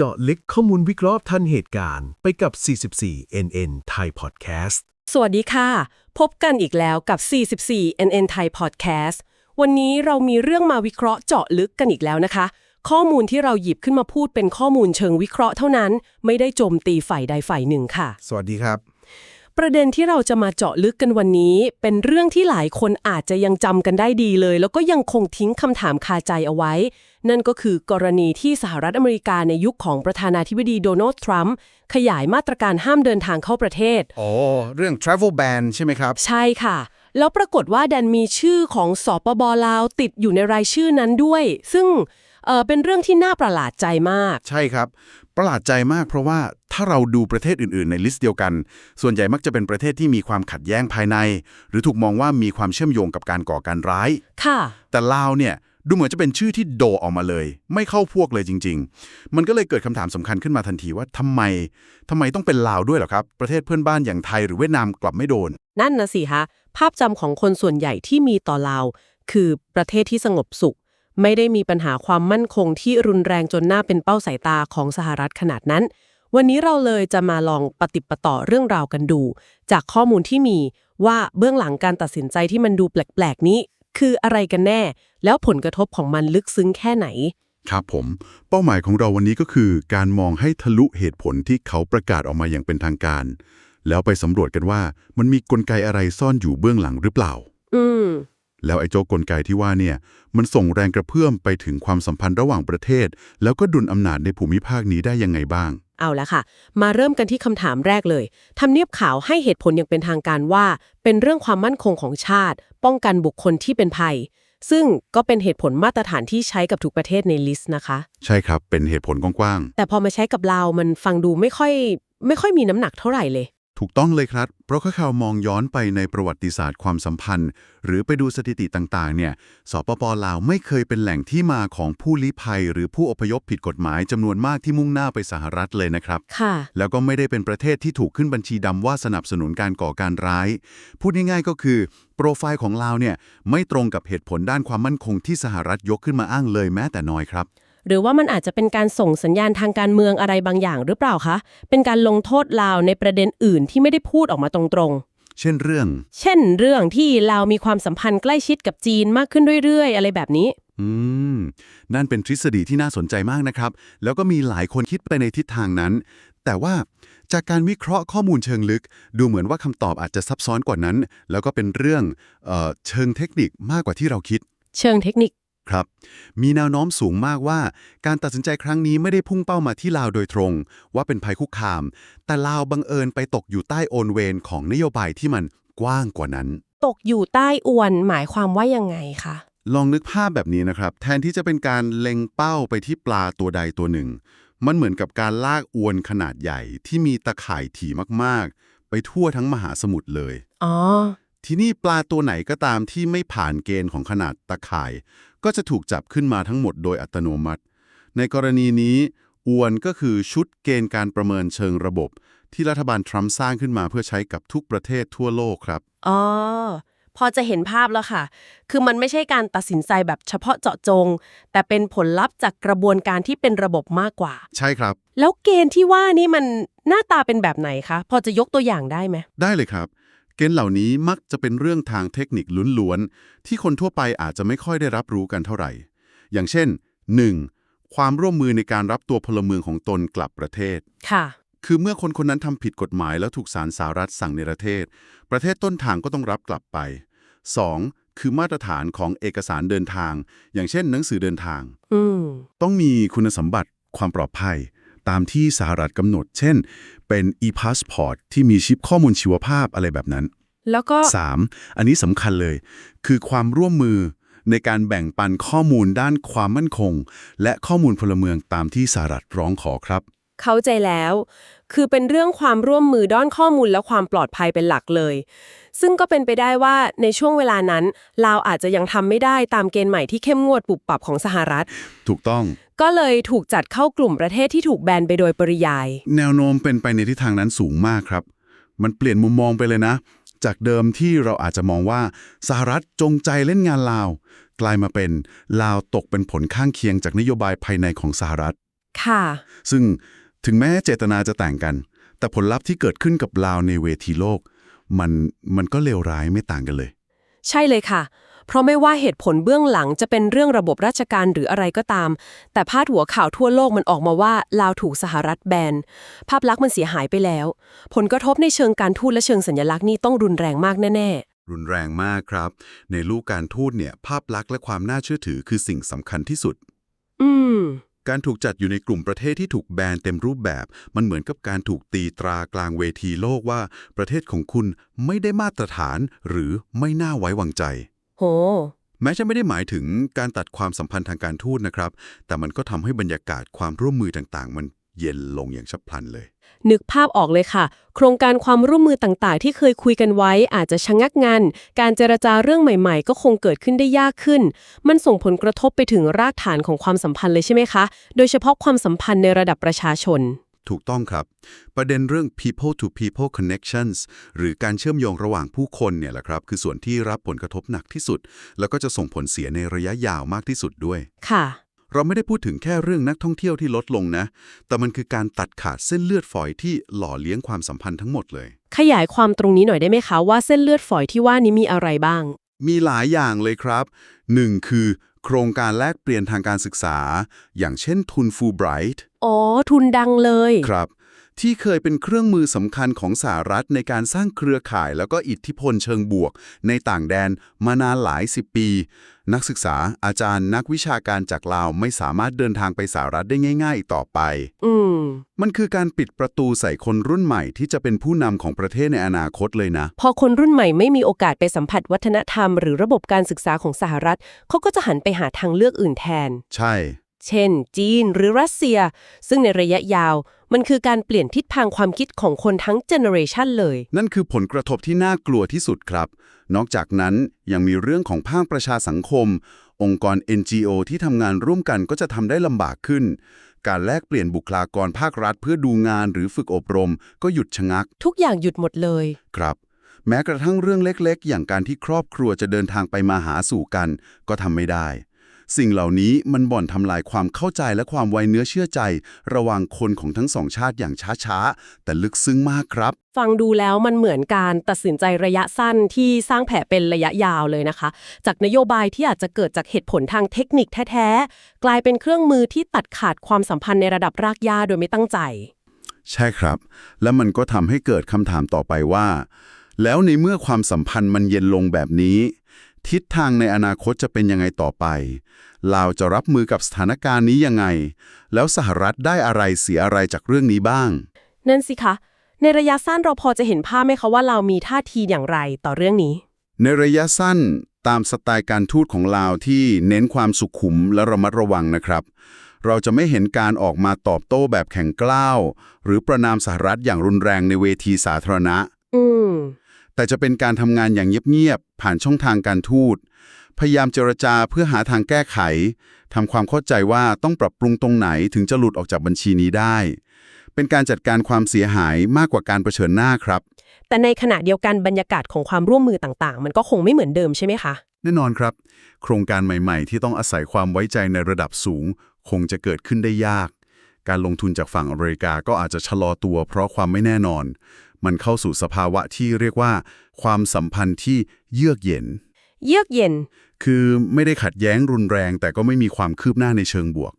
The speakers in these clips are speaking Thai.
เจาะลึกข้อมูลวิเคราะห์ทันเหตุการณ์ไปกับ 44 NN Thai Podcast สวัสดีค่ะ พบกันอีกแล้วกับ 44 NN Thai Podcast วันนี้เรามีเรื่องมาวิเคราะห์เจาะลึกกันอีกแล้วนะคะ ข้อมูลที่เราหยิบขึ้นมาพูดเป็นข้อมูลเชิงวิเคราะห์เท่านั้น ไม่ได้โจมตีฝ่ายใดฝ่ายหนึ่งค่ะ สวัสดีครับ ประเด็นที่เราจะมาเจาะลึกกันวันนี้ เป็นเรื่องที่หลายคนอาจจะยังจำกันได้ดีเลย แล้วก็ยังคงทิ้งคำถามคาใจเอาไว้ นั่นก็คือกรณีที่สหรัฐอเมริกาในยุคของประธานาธิบดีโดนัลด์ทรัมป์ขยายมาตรการห้ามเดินทางเข้าประเทศอ๋อเรื่อง travel ban ใช่ไหมครับ ใช่ค่ะ แล้วปรากฏว่าดันมีชื่อของสปบลาวติดอยู่ในรายชื่อนั้นด้วย ซึ่ง เอ่อเป็นเรื่องที่น่าประหลาดใจมาก ใช่ครับ ประหลาดใจมากเพราะว่าถ้าเราดูประเทศอื่น ๆ ในลิสต์เดียวกัน ส่วนใหญ่มักจะเป็นประเทศที่มีความขัดแย้งภายใน หรือถูกมองว่ามีความเชื่อมโยงกับการก่อการร้าย ค่ะ แต่ลาวเนี่ยดูเหมือนจะเป็นชื่อที่โดออกมาเลย ไม่เข้าพวกเลยจริง ๆ มันก็เลยเกิดคำถามสำคัญขึ้นมาทันทีว่าทำไมทำไมต้องเป็นลาวด้วยเหรอครับ ประเทศเพื่อนบ้านอย่างไทยหรือเวียดนามกลับไม่โดน นั่นนะสิคะภาพจำของคนส่วนใหญ่ที่มีต่อลาว คือประเทศที่สงบสุข ไม่ได้มีปัญหาความมั่นคงที่รุนแรงจนน่าเป็นเป้าสายตาของสหรัฐขนาดนั้น วันนี้เราเลยจะมาลองปฏิดปะต่อเรื่องราวกันดู จากข้อมูลที่มีว่าเบื้องหลังการตัดสินใจที่มันดูแปลกๆนี้ คืออะไรกันแน่ แล้วผลกระทบของมันลึกซึ้งแค่ไหน ครับผม เป้าหมายของเราวันนี้ก็คือ การมองให้ทะลุเหตุผลที่เขาประกาศออกมาอย่างเป็นทางการ แล้วไปสำรวจกันว่ามันมีกลไกอะไรซ่อนอยู่เบื้องหลังหรือเปล่า อืม แล้วไอ้โจกลไกที่ว่าเนี่ยมันส่งแรงกระเพื่อมไปถึงความสัมพันธ์ระหว่างประเทศ แล้วก็ดุลอำนาจในภูมิภาคนี้ได้ยังไงบ้าง เอาละค่ะ มาเริ่มกันที่คำถามแรกเลยทำเนียบขาวให้เหตุผลอย่างเป็นทางการว่า เป็นเรื่องความมั่นคงของชาติ ป้องกันบุคคลที่เป็นภัย ซึ่งก็เป็นเหตุผลมาตรฐานที่ใช้กับทุกประเทศในลิสต์นะคะ ใช่ครับเป็นเหตุผลกว้างแต่พอมาใช้กับเราวมันฟังดูไม่ค่อย ไม่ค่อยมีน้ำหนักเท่าไหร่เลยๆ ถูกต้องเลยครับ เพราะข้าข่าวมองย้อนไปในประวัติศาสตร์ความสัมพันธ์ หรือไปดูสถิติต่างๆ เนี่ย สปปลาวไม่เคยเป็นแหล่งที่มาของผู้ลี้ภัย หรือผู้อพยพผิดกฎหมายจำนวนมากที่มุ่งหน้าไปสหรัฐเลยนะครับ ค่ะ แล้วก็ไม่ได้เป็นประเทศที่ถูกขึ้นบัญชีดำว่าสนับสนุนการก่อการร้าย พูดง่ายๆ ก็คือ โปรไฟล์ของลาวเนี่ยไม่ตรงกับเหตุผลด้านความมั่นคงที่สหรัฐยกขึ้นมาอ้างเลยแม้แต่น้อยครับ หรือว่ามันอาจจะเป็นการส่งสัญญาณทางการเมืองอะไรบางอย่างหรือเปล่าคะ เป็นการลงโทษลาวในประเด็นอื่นที่ไม่ได้พูดออกมาตรงๆเช่นเรื่อง เช่นเรื่องที่ลาวมีความสัมพันธ์ใกล้ชิดกับจีนมากขึ้นเรื่อยๆ อะไรแบบนี้ อืม นั่นเป็นทฤษฎีที่น่าสนใจมากนะครับ แล้วก็มีหลายคนคิดไปในทิศทางนั้น แต่ว่าจากการวิเคราะห์ข้อมูลเชิงลึก ดูเหมือนว่าคำตอบอาจจะซับซ้อนกว่านั้น แล้วก็เป็นเรื่องเออเชิงเทคนิคมากกว่าที่เราคิด เชิงเทคนิค ครับ มีแนวโน้มสูงมากว่า การตัดสินใจครั้งนี้ไม่ได้พุ่งเป้ามาที่ลาวโดยตรง ว่าเป็นภัยคุกคาม แต่ลาวบังเอิญไปตกอยู่ใต้โอนเวรของนโยบายที่มันกว้างกว่านั้น ตกอยู่ใต้อวนหมายความว่ายังไงคะลองนึกภาพแบบนี้นะครับ แทนที่จะเป็นการเล็งเป้าไปที่ปลาตัวใดตัวหนึ่ง มันเหมือนกับการลากอวนขนาดใหญ่ที่มีตะข่ายถี่มากๆ ไปทั่วทั้งมหาสมุทรเลยอ๋อที่นี่ปลาตัวไหนก็ตามที่ไม่ผ่านเกณฑ์ของขนาดตะข่าย ก็จะถูกจับขึ้นมาทั้งหมดโดยอัตโนมัติ ในกรณีนี้อวนก็คือชุดเกณฑ์การประเมินเชิงระบบ ที่รัฐบาลทรัมป์สร้างขึ้นมาเพื่อใช้กับทุกประเทศทั่วโลกครับอ๋อพอจะเห็นภาพแล้วค่ะ คือมันไม่ใช่การตัดสินใจแบบเฉพาะเจาะจง แต่เป็นผลลัพธ์จากกระบวนการที่เป็นระบบมากกว่า ใช่ครับ แล้วเกณฑ์ที่ว่านี่มันหน้าตาเป็นแบบไหนคะ พอจะยกตัวอย่างได้ไหม ได้เลยครับ เกณฑ์เหล่านี้มักจะเป็นเรื่องทางเทคนิคล้วนๆ ที่คนทั่วไปอาจจะไม่ค่อยได้รับรู้กันเท่าไหร่ อย่างเช่น 1. ความร่วมมือในการรับตัวพลเมืองของตนกลับประเทศ ค่ะ คือเมื่อคนคนนั้นทำผิดกฎหมายแล้วถูกศาลสหรัฐสั่งในประเทศ ประเทศต้นทางก็ต้องรับกลับไป 2. คือมาตรฐานของเอกสารเดินทาง อย่างเช่น หนังสือเดินทางอืมต้องมีคุณสมบัติความปลอดภัย ตามที่สหรัฐกำหนด เช่น เป็น e-passport ที่มีชิปข้อมูลชีวภาพอะไรแบบนั้น แล้วก็ 3. อันนี้สำคัญเลย คือความร่วมมือในการแบ่งปันข้อมูลด้านความมั่นคง และข้อมูลพลเมืองตามที่สหรัฐร้องขอครับ เข้าใจแล้ว คือเป็นเรื่องความร่วมมือด้านข้อมูลและความปลอดภัยเป็นหลักเลย ซึ่งก็เป็นไปได้ว่าในช่วงเวลานั้นลาวอาจจะยังทำไม่ได้ตามเกณฑ์ใหม่ที่เข้มงวดปุบปับของสหรัฐ ถูกต้อง ก็เลยถูกจัดเข้ากลุ่มประเทศที่ถูกแบนไปโดยปริยาย แนวโน้มเป็นไปในทิศทางนั้นสูงมากครับ มันเปลี่ยนมุมมองไปเลยนะ จากเดิมที่เราอาจจะมองว่าสหรัฐจงใจเล่นงานลาว กลายมาเป็นลาวตกเป็นผลข้างเคียงจากนโยบายภายในของสหรัฐ ค่ะ ซึ่งถึงแม้เจตนาจะแต่งกัน แต่ผลลัพธ์ที่เกิดขึ้นกับลาวในเวทีโลก มันมันก็เลวร้ายไม่ต่างกันเลย ใช่เลยค่ะ เพราะไม่ว่าเหตุผลเบื้องหลังจะเป็นเรื่องระบบราชการหรืออะไรก็ตาม แต่พาดหัวข่าวทั่วโลกมันออกมาว่าลาวถูกสหรัฐแบน ภาพลักษณ์มันเสียหายไปแล้ว ผลกระทบในเชิงการทูตและเชิงสัญลักษณ์นี่ต้องรุนแรงมากแน่รุนแรงมากครับ ในลูกการทูตเนี่ย ภาพลักษณ์และความน่าเชื่อถือคือสิ่งสำคัญที่สุดๆอืม การถูกจัดอยู่ในกลุ่มประเทศที่ถูกแบนเต็มรูปแบบ มันเหมือนกับการถูกตีตรากลางเวทีโลกว่า ประเทศของคุณไม่ได้มาตรฐานหรือไม่น่าไว้วางใจ โห แม้จะไม่ได้หมายถึงการตัดความสัมพันธ์ทางการทูตนะครับ แต่มันก็ทำให้บรรยากาศความร่วมมือต่างๆ มันเย็นลงอย่างฉับพลันเลย นึกภาพออกเลยค่ะ โครงการความร่วมมือต่างๆ ที่เคยคุยกันไว้อาจจะชะงักงัน การเจรจาเรื่องใหม่ๆ ก็คงเกิดขึ้นได้ยากขึ้น มันส่งผลกระทบไปถึงรากฐานของความสัมพันธ์เลยใช่ไหมคะ โดยเฉพาะความสัมพันธ์ในระดับประชาชน ถูกต้องครับ ประเด็นเรื่อง people to people connections หรือการเชื่อมโยงระหว่างผู้คนเนี่ยแหละครับ คือส่วนที่รับผลกระทบหนักที่สุด แล้วก็จะส่งผลเสียในระยะยาวมากที่สุดด้วย ค่ะ เราไม่ได้พูดถึงแค่เรื่องนักท่องเที่ยวที่ลดลงนะ แต่มันคือการตัดขาดเส้นเลือดฝอยที่หล่อเลี้ยงความสัมพันธ์ทั้งหมดเลย ขยายความตรงนี้หน่อยได้ไหมคะว่าเส้นเลือดฝอยที่ว่านี้มีอะไรบ้าง มีหลายอย่างเลยครับ 1. คือ โครงการแลกเปลี่ยนทางการศึกษา อย่างเช่นทุนฟูไบรท์อ๋อ ทุนดังเลย ครับ ที่เคยเป็นเครื่องมือสำคัญของสหรัฐในการสร้างเครือข่ายแล้วก็อิทธิพลเชิงบวก ในต่างแดนมานานหลายสิบปี นักศึกษาอาจารย์นักวิชาการจากลาวไม่สามารถเดินทางไปสหรัฐได้ง่ายๆอีกต่อไป อืมมันคือการปิดประตูใส่คนรุ่นใหม่ที่จะเป็นผู้นำของประเทศในอนาคตเลยนะ พอคนรุ่นใหม่ไม่มีโอกาสไปสัมผัสวัฒนธรรม หรือระบบการศึกษาของสหรัฐเขาก็จะหันไปหาทางเลือกอื่นแทน ใช่ เช่น จีนหรือรัสเซีย ซึ่งในระยะยาว มันคือการเปลี่ยนทิศทางความคิดของคนทั้งเจเนอเรชันเลย นั่นคือผลกระทบที่น่ากลัวที่สุดครับ นอกจากนั้นยังมีเรื่องของภาคประชาสังคม องค์กร NGO ที่ทำงานร่วมกันก็จะทำได้ลำบากขึ้น การแลกเปลี่ยนบุคลากรภาครัฐ เพื่อดูงานหรือฝึกอบรม ก็หยุดชะงัก ทุกอย่างหยุดหมดเลย ครับแม้กระทั่งเรื่องเล็กๆ อย่างการที่ครอบครัวจะเดินทางไปมาหาสู่กัน ก็ทำไม่ได้ สิ่งเหล่านี้มันบ่อนทำลายความเข้าใจและความไวเนื้อเชื่อใจ ระหว่างคนของทั้งสองชาติอย่างช้าๆ แต่ลึกซึ้งมากครับ ฟังดูแล้วมันเหมือนการตัดสินใจระยะสั้นที่สร้างแผลเป็นระยะยาวเลยนะคะ จากนโยบายที่อาจจะเกิดจากเหตุผลทางเทคนิคแท้ๆ กลายเป็นเครื่องมือที่ตัดขาดความสัมพันธ์ในระดับรากหญ้าโดยไม่ตั้งใจ ใช่ครับ และมันก็ทำให้เกิดคำถามต่อไปว่า แล้วในเมื่อความสัมพันธ์มันเย็นลงแบบนี้ ทิศทางในอนาคตจะเป็นยังไงต่อไป ลาวจะรับมือกับสถานการณ์นี้ยังไง แล้วสหรัฐได้อะไรเสียอะไรจากเรื่องนี้บ้าง นั่นสิคะ ในระยะสั้นเราพอจะเห็นภาพไหมคะว่าเรามีท่าทีอย่างไรต่อเรื่องนี้ ในระยะสั้นตามสไตล์การทูตของลาวที่เน้นความสุขุมและระมัดระวังนะครับ เราจะไม่เห็นการออกมาตอบโต้แบบแข็งกล้าว หรือประนามสหรัฐอย่างรุนแรงในเวทีสาธารณะ อืม แต่จะเป็นการทำงานอย่างเงียบๆ ผ่านช่องทางการทูต พยายามเจรจาเพื่อหาทางแก้ไข ทำความเข้าใจว่าต้องปรับปรุงตรงไหนถึงจะหลุดออกจากบัญชีนี้ได้ เป็นการจัดการความเสียหายมากกว่าการเผชิญหน้าครับ แต่ในขณะเดียวกันบรรยากาศของความร่วมมือต่างๆ มันก็คงไม่เหมือนเดิมใช่ไหมคะ แน่นอนครับ โครงการใหม่ๆ ที่ต้องอาศัยความไว้ใจในระดับสูง คงจะเกิดขึ้นได้ยาก การลงทุนจากฝั่งอเมริกาก็อาจจะชะลอตัว เพราะความไม่แน่นอน มันเข้าสู่สภาวะที่เรียกว่า ความสัมพันธ์ที่เยือกเย็น เยือกเย็น คือไม่ได้ขัดแย้งรุนแรง แต่ก็ไม่มีความคืบหน้าในเชิงบวก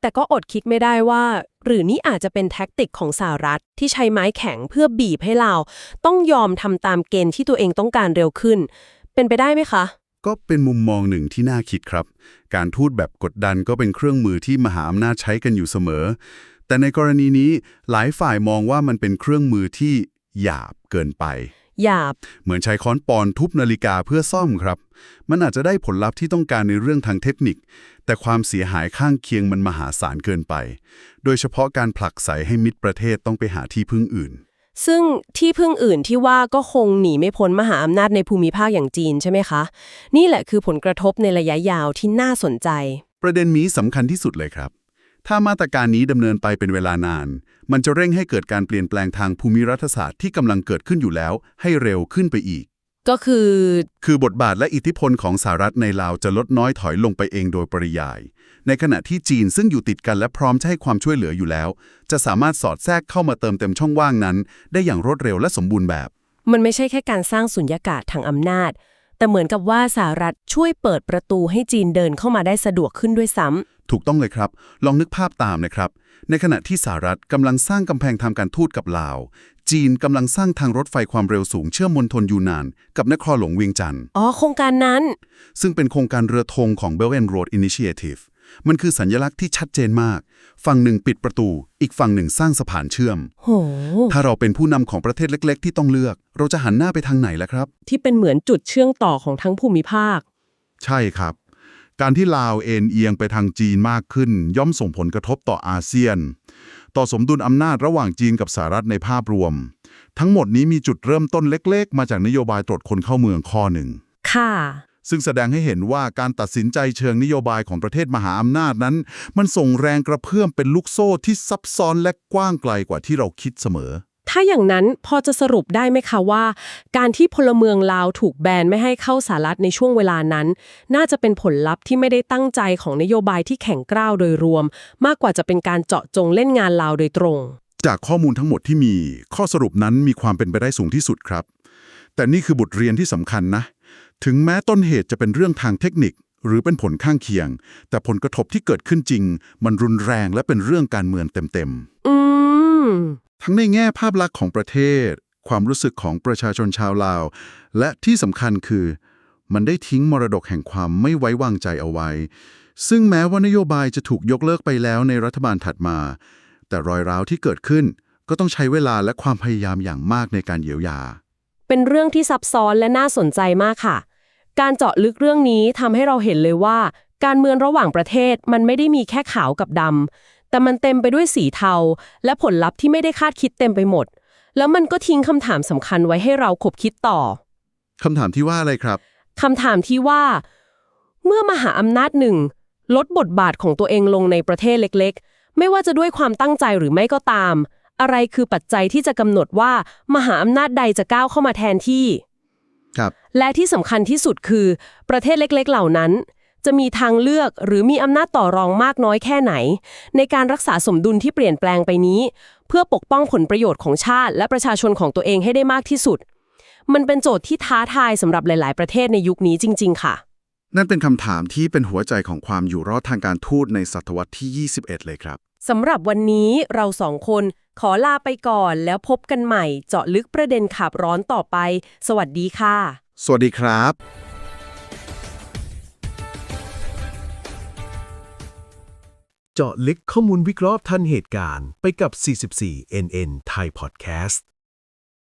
แต่ก็อดคิดไม่ได้ว่า หรือนี่อาจจะเป็นแท็กติกของสหรัฐที่ใช้ไม้แข็งเพื่อบีบให้เรา ต้องยอมทำตามเกณฑ์ที่ตัวเองต้องการเร็วขึ้น เป็นไปได้ไหมคะก็เป็นมุมมองหนึ่งที่น่าคิดครับ การทูตแบบกดดันก็เป็นเครื่องมือที่มหาอำนาจใช้กันอยู่เสมอ แต่ในกรณีนี้หลายฝ่ายมองว่ามันเป็นเครื่องมือที่ หยาบเกินไป หยาบ เหมือนใช้ค้อนปอนทุบนาฬิกาเพื่อซ่อมครับ มันอาจจะได้ผลลัพธ์ที่ต้องการในเรื่องทางเทคนิค แต่ความเสียหายข้างเคียงมันมหาศาลเกินไป โดยเฉพาะการผลักไสให้มิตรประเทศต้องไปหาที่พึ่งอื่น ซึ่งที่พึ่งอื่นที่ว่าก็คงหนีไม่พ้นมหาอำนาจในภูมิภาคอย่างจีนใช่ไหมคะ นี่แหละคือผลกระทบในระยะยาวที่น่าสนใจ ประเด็นนี้สำคัญที่สุดเลยครับ ถ้ามาตรการนี้ดำเนินไปเป็นเวลานาน มันจะเร่งให้เกิดการเปลี่ยนแปลงทางภูมิรัฐศาสตร์ที่กำลังเกิดขึ้นอยู่แล้ว ให้เร็วขึ้นไปอีก ก็คือ คือบทบาทและอิทธิพลของสหรัฐในลาวจะลดน้อยถอยลงไปเองโดยปริยาย ในขณะที่จีนซึ่งอยู่ติดกันและพร้อมจะให้ความช่วยเหลืออยู่แล้ว จะสามารถสอดแทรกเข้ามาเติมเต็มช่องว่างนั้น ได้อย่างรวดเร็วและสมบูรณ์แบบ มันไม่ใช่แค่การสร้างสุญญากาศทางอำนาจ แต่เหมือนกับว่าสหรัฐช่วยเปิดประตูให้จีนเดินเข้ามาได้สะดวกขึ้นด้วยซ้ำถูกต้องเลยครับ ลองนึกภาพตามนะครับ ในขณะที่สหรัฐกำลังสร้างกำแพงทางการทูตกับลาว จีนกำลังสร้างทางรถไฟความเร็วสูงเชื่อมมณฑลยูนาน กับนครหลวงเวียงจันทร์อ๋อโครงการนั้น ซึ่งเป็นโครงการเรือธงของ Belt and Road Initiative มันคือสัญลักษณ์ที่ชัดเจนมาก ฝั่งหนึ่งปิดประตู อีกฝั่งหนึ่งสร้างสะพานเชื่อม โห ถ้าเราเป็นผู้นำของประเทศเล็ก ๆ ที่ต้องเลือก เราจะหันหน้าไปทางไหนล่ะครับ ที่เป็นเหมือนจุดเชื่อมต่อของทั้งภูมิภาค ใช่ครับ การที่ลาวเอ็นเอียงไปทางจีนมากขึ้น ย่อมส่งผลกระทบต่ออาเซียน ต่อสมดุลอำนาจระหว่างจีนกับสหรัฐในภาพรวม ทั้งหมดนี้มีจุดเริ่มต้นเล็ก ๆ มาจากนโยบายตรวจคนเข้าเมืองข้อหนึ่ง ค่ะ ซึ่งแสดงให้เห็นว่าการตัดสินใจเชิงนโยบายของประเทศมหาอำนาจนั้น มันส่งแรงกระเพื่อมเป็นลูกโซ่ที่ซับซ้อนและกว้างไกลกว่าที่เราคิดเสมอ ถ้าอย่างนั้นพอจะสรุปได้ไหมคะว่า การที่พลเมืองลาวถูกแบนไม่ให้เข้าสหรัฐในช่วงเวลานั้น น่าจะเป็นผลลัพธ์ที่ไม่ได้ตั้งใจของนโยบายที่แข็งกร้าวโดยรวม มากกว่าจะเป็นการเจาะจงเล่นงานลาวโดยตรง จากข้อมูลทั้งหมดที่มี ข้อสรุปนั้นมีความเป็นไปได้สูงที่สุดครับ แต่นี่คือบทเรียนที่สำคัญนะ ถึงแม้ต้นเหตุจะเป็นเรื่องทางเทคนิค หรือเป็นผลข้างเคียง แต่ผลกระทบที่เกิดขึ้นจริง มันรุนแรงและเป็นเรื่องการเมืองเต็มอืมๆทั้งในแง่ภาพลักษณ์ของประเทศ ความรู้สึกของประชาชนชาวลาว และที่สำคัญคือ มันได้ทิ้งมรดกแห่งความไม่ไว้วางใจเอาไว้ ซึ่งแม้ว่านโยบายจะถูกยกเลิกไปแล้วในรัฐบาลถัดมา แต่รอยร้าวที่เกิดขึ้นก็ต้องใช้เวลาและความพยายามอย่างมากในการเยียวยา เป็นเรื่องที่ซับซ้อนและน่าสนใจมากค่ะ การเจาะลึกเรื่องนี้ทำให้เราเห็นเลยว่า การเมืองระหว่างประเทศมันไม่ได้มีแค่ขาวกับดำแต่มันเต็มไปด้วยสีเทา และผลลัพธ์ที่ไม่ได้คาดคิดเต็มไปหมด แล้วมันก็ทิ้งคำถามสำคัญไว้ให้เราขบคิดต่อคำถามที่ว่าอะไรครับคำถามที่ว่า เมื่อมหาอำนาจหนึ่ง ลดบทบาทของตัวเองลงในประเทศเล็ก ๆ ไม่ว่าจะด้วยความตั้งใจหรือไม่ก็ตาม อะไรคือปัจจัยที่จะกำหนดว่า มหาอำนาจใดจะก้าวเข้ามาแทนที่ ครับ และที่สำคัญที่สุดคือ ประเทศเล็กๆ เหล่านั้น จะมีทางเลือกหรือมีอำนาจต่อรองมากน้อยแค่ไหน ในการรักษาสมดุลที่เปลี่ยนแปลงไปนี้ เพื่อปกป้องผลประโยชน์ของชาติ และประชาชนของตัวเองให้ได้มากที่สุด มันเป็นโจทย์ที่ท้าทายสำหรับหลาย ๆ ประเทศในยุคนี้จริง ๆ ค่ะ นั่นเป็นคำถามที่เป็นหัวใจของความอยู่รอดทางการทูตในศตวรรษที่ 21 เลยครับ สำหรับวันนี้เราสองคนขอลาไปก่อนแล้วพบกันใหม่เจาะลึกประเด็นขับร้อนต่อไป สวัสดีค่ะ สวัสดีครับเจาะลึกข้อมูลวิเคราะห์ทันเหตุการณ์ไปกับ 44 NN Thai Podcast